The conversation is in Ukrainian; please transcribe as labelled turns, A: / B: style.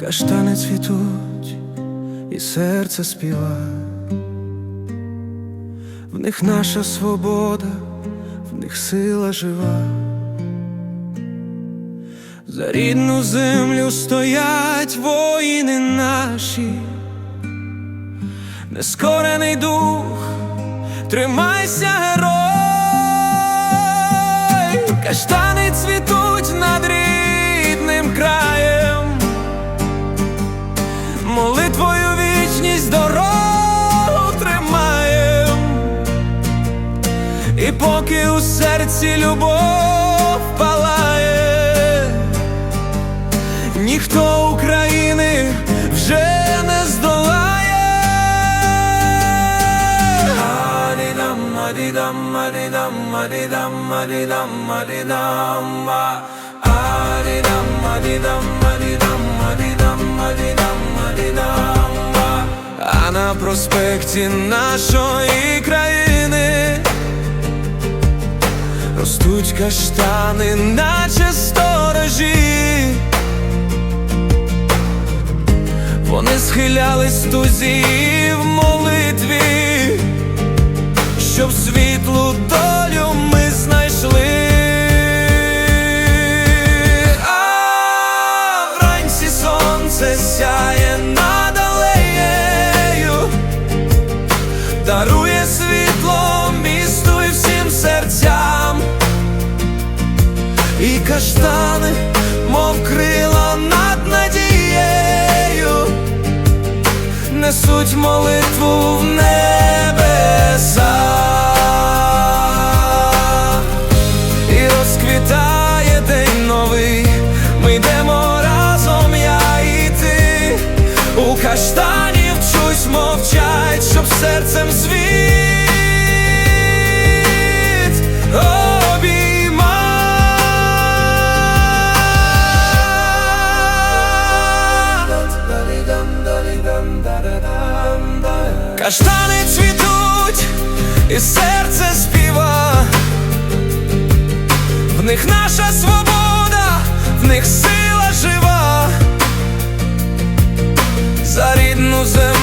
A: Каштани цвітуть, і серце співа, в них наша свобода, в них сила жива. За рідну землю стоять воїни наші, нескорений дух, тримайся, герой, каштани цвітуть над у серці любов палає, ніхто України вже не здолає. Адідам, адідам, адідам, адідам, адідам, адідам, а. Адідам, адідам, адідам, адідам, адідам, адідам, а. А на проспекті нашої країни ростуть каштани, наче сторожі. Вони схилялись тузі в молитві, щоб світлу долю ми знайшли. А вранці сонце сяє над алеєю, дарує світло І каштани, мов крила над надією, несуть молитву в небеса. І розквітає день новий, ми йдемо разом, я і. У каштанів чусь мовчать, щоб серцем світ Каштани цвітуть, і серце співа. В них наша свобода, в них сила жива. За рідну землю